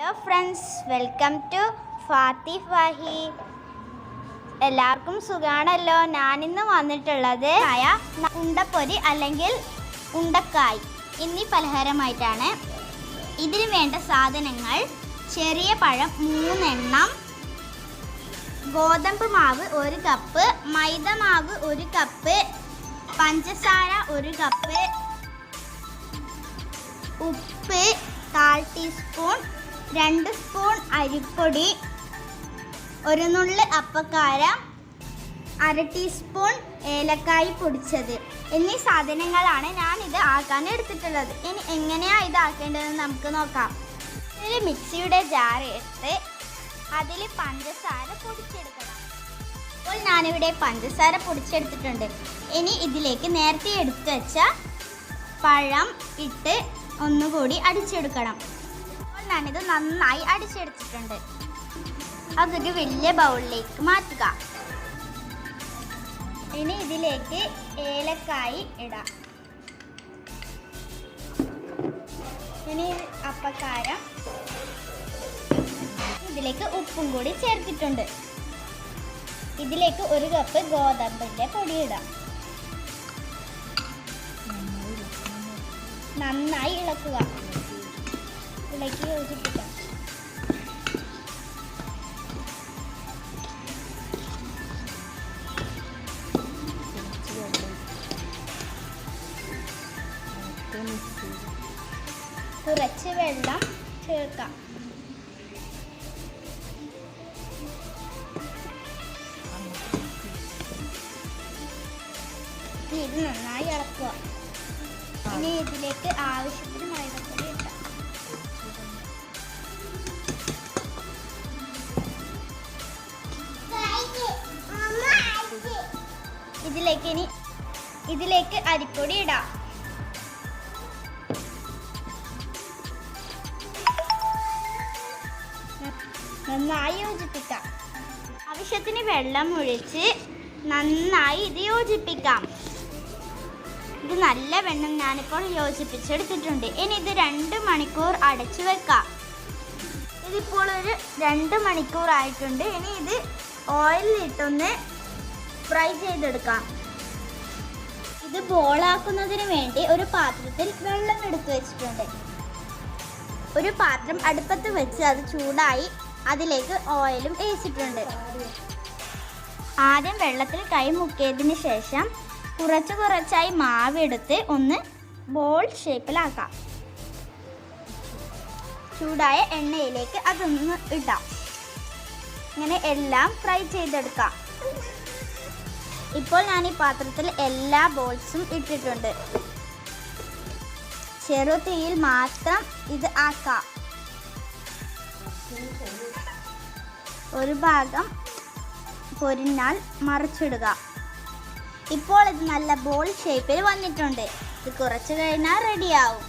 Hello friends welcome to Fathi Fahi എല്ലാവർക്കും സുഖാണല്ലോ. ഞാനിന്ന് വന്നിട്ടുള്ളത് ആയ ഉണ്ടപ്പൊരി അല്ലെങ്കിൽ ഉണ്ടക്കായ് എന്നീ പലഹാരമായിട്ടാണ്. ഇതിന് വേണ്ട സാധനങ്ങൾ ചെറിയ പഴം മൂന്നെണ്ണം ഗോതമ്പ് മാവ് ഒരു കപ്പ് മൈദ മാവ് ഒരു കപ്പ് പഞ്ചസാര ഒരു കപ്പ് ഉപ്പ് കാൽ ടീസ്പൂൺ രണ്ട് സ്പൂൺ അരിപ്പൊടി ഒരു നുള്ളി അപ്പക്കാരം അര ടീസ്പൂൺ ഏലക്കായി പൊടിച്ചത്. എന്നീ സാധനങ്ങളാണ് ഞാൻ ഇത് ആക്കാൻ എടുത്തിട്ടുള്ളത്. ഇനി എങ്ങനെയാണ് ഇത് ആക്കേണ്ടതെന്ന് നമുക്ക് നോക്കാം. ഒരു മിക്സിയുടെ ജാർ എടുത്ത് അതിൽ പഞ്ചസാര പൊടിച്ചെടുക്കണം. അപ്പോൾ ഞാനിവിടെ പഞ്ചസാര പൊടിച്ചെടുത്തിട്ടുണ്ട്. ഇനി ഇതിലേക്ക് നേരത്തെ എടുത്തു വെച്ച പഴം ഇട്ട് ഒന്നുകൂടി അടിച്ചെടുക്കണം. ഞാനിത് നന്നായി അടിച്ചെടുത്തിട്ടുണ്ട്. അതൊക്കെ വലിയ ബൗളിലേക്ക് മാറ്റുക. ഇനി ഇതിലേക്ക് ഏലക്കായി ഇടാം. ഇനി അപ്പക്കാരം. ഇതിലേക്ക് ഉപ്പും കൂടി ചേർത്തിട്ടുണ്ട്. ഇതിലേക്ക് ഒരു കപ്പ് ഗോതമ്പിന്റെ പൊടി ഇടാം. നന്നായി ഇളക്കുക. ഇളക്കി യോജിപ്പിക്കാം കുറച്ച് വെള്ളം ചേർക്കാം. ഇത് നന്നായി ഇളക്കുക. ഇനി ഇതിലേക്ക് ആവശ്യത്തിന് ഇതിലേക്ക് ഇനി ഇതിലേക്ക് അരിപ്പൊടി ഇടാം. നന്നായി യോജിപ്പിക്കാം. ആവശ്യത്തിന് വെള്ളം ഒഴിച്ച് നന്നായി ഇത് യോജിപ്പിക്കാം. ഇത് നല്ല വെണ്ണം ഞാനിപ്പോൾ യോജിപ്പിച്ചെടുത്തിട്ടുണ്ട്. ഇനി ഇത് രണ്ട് മണിക്കൂർ അടച്ചു വെക്കാം. ഇതിപ്പോൾ ഒരു രണ്ട് മണിക്കൂർ ആയിട്ടുണ്ട് ഇനി ഇത് ഓയിലിട്ടൊന്ന് ഫ്രൈ ചെയ്തെടുക്കാം. ഇത് ബോളാക്കുന്നതിന് വേണ്ടി ഒരു പാത്രത്തിൽ വെള്ളം എടുത്തു വെച്ചിട്ടുണ്ട്. ഒരു പാത്രം അടുപ്പത്ത് വെച്ച് അത് ചൂടായി അതിലേക്ക് ഓയിലും ഒഴിച്ചിട്ടുണ്ട് ആദ്യം വെള്ളത്തിൽ കൈ മുക്കിയതിന് ശേഷം കുറച്ച് കുറച്ചായി മാവെടുത്ത് ഒന്ന് ബോൾ ഷേപ്പിലാക്കാം ചൂടായ എണ്ണയിലേക്ക് അതൊന്ന് ഇടാം. ഇങ്ങനെ എല്ലാം ഫ്രൈ ചെയ്തെടുക്കാം. ഇപ്പോൾ ഞാൻ ഈ പാത്രത്തിൽ എല്ലാ ബോൾസും ഇട്ടിട്ടുണ്ട്. ചെറു തീയിൽ മാത്രം ഇത് ആക്കാം. ഒരു ഭാഗം പൊരിഞ്ഞാൽ മറിച്ചിടുക. ഇപ്പോൾ ഇത് നല്ല ബോൾ ഷേപ്പിൽ വന്നിട്ടുണ്ട്. ഇത് കുറച്ച് കഴിഞ്ഞാൽ റെഡിയാവും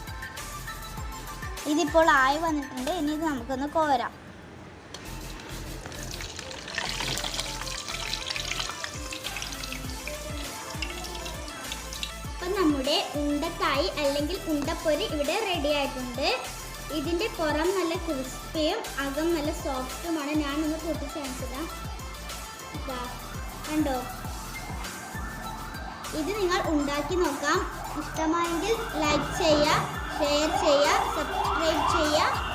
ഇതിപ്പോൾ ആയി വന്നിട്ടുണ്ട്. ഇനി ഇത് നമുക്കൊന്ന് കോരാം. ഉണ്ടക്കായി അല്ലെങ്കിൽ ഉണ്ടപ്പൊരി ഇവിടെ റെഡി ആയിട്ടുണ്ട്. ഇതിന്റെ പുറം നല്ല ക്രിസ്പിയും അകം നല്ല സോഫ്റ്റുമാണ് ഞാനൊന്ന് കൂട്ടിച്ചേർത്തതാ ദാ, കണ്ടോ? ഇത് നിങ്ങൾ ഉണ്ടാക്കി നോക്കാം. ഇഷ്ടമായെങ്കിൽ ലൈക്ക് ചെയ്യുക ഷെയർ ചെയ്യുക സബ്സ്ക്രൈബ് ചെയ്യുക.